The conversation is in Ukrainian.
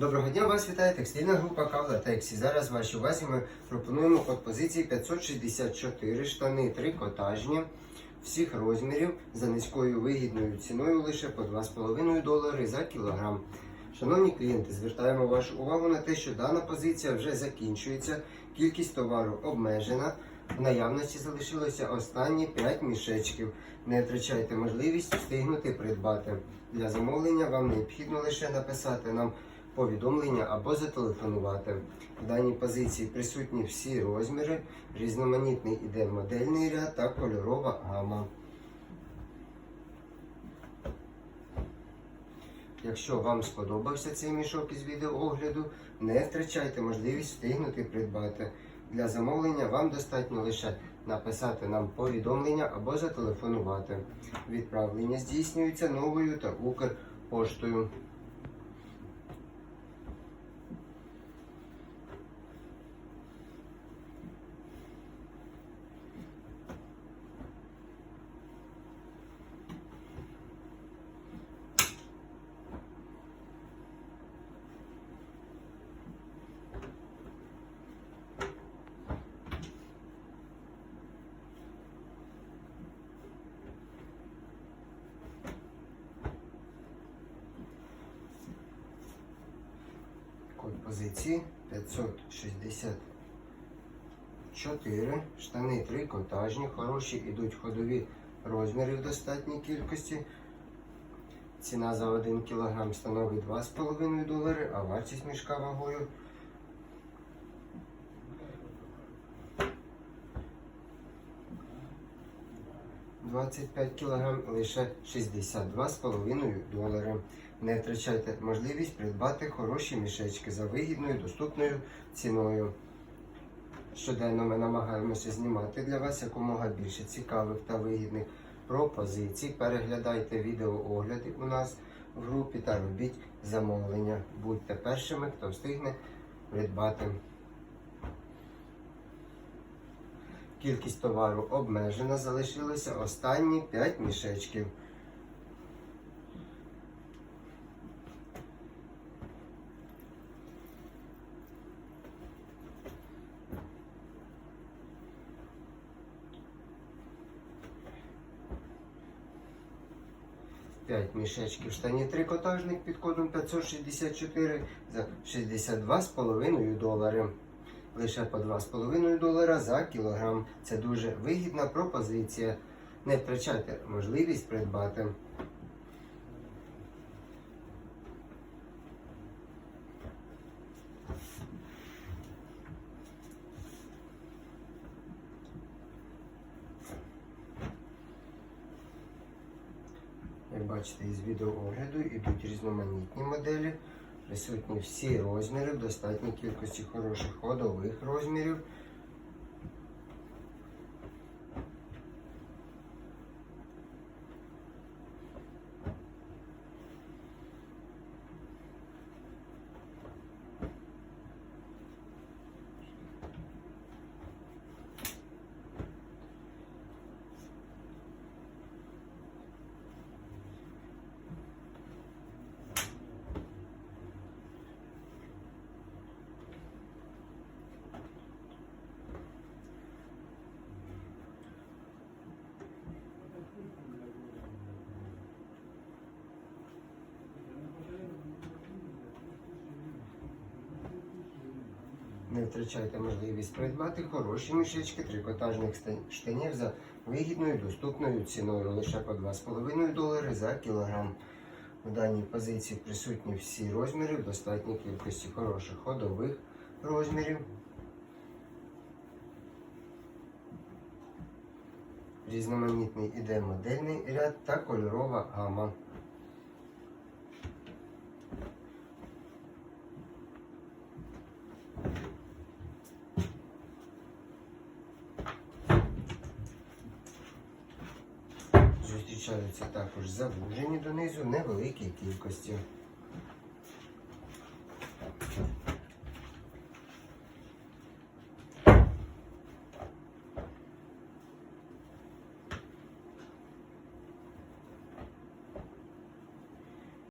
Доброго дня, вас вітає текстильна група Кавла Тексі. Зараз вашій увазі ми пропонуємо код позиції 564 штани трикотажні всіх розмірів за низькою вигідною ціною лише по 2,5 долари за кілограм. Шановні клієнти, звертаємо вашу увагу на те, що дана позиція вже закінчується, кількість товару обмежена. В наявності залишилося останні 5 мішечків. Не втрачайте можливість встигнути придбати. Для замовлення вам необхідно лише написати нам повідомлення або зателефонувати. В даній позиції присутні всі розміри, різноманітний іде модельний ряд та кольорова гама. Якщо вам сподобався цей мішок із відеоогляду, не втрачайте можливість встигнути придбати. Для замовлення вам достатньо лише написати нам повідомлення або зателефонувати. Відправлення здійснюється новою та Укрпоштою. Код позиції 564. Штани трикотажні, хороші, йдуть ходові розміри в достатній кількості. Ціна за 1 кг становить 2,5 долари, а вартість мішка вагою «25 кг лише 62,5 долари. Не втрачайте можливість придбати хороші мішечки за вигідною доступною ціною. Щоденно ми намагаємося знімати для вас якомога більше цікавих та вигідних пропозицій. Переглядайте відеоогляди у нас в групі та робіть замовлення. Будьте першими, хто встигне придбати. Кількість товару обмежена, залишилося останні 5 мішечків. П'ять мішечків штанів трикотажних під кодом 564 за 62,5 долари. Лише по 2,5 долара за кілограм. Це дуже вигідна пропозиція. Не втрачайте можливість придбати. Як бачите, із відеоогляду йдуть різноманітні моделі. Присутні всі розміри, в достатній кількості хороших ходових розмірів. Не втрачайте можливість придбати хороші мішечки трикотажних штанів за вигідною доступною ціною лише по 2,5 долари за кілограм. В даній позиції присутні всі розміри в достатній кількості хороших ходових розмірів. Різноманітний іде модельний ряд та кольорова гама. Зустрічаються також завужені донизу невеликій кількості.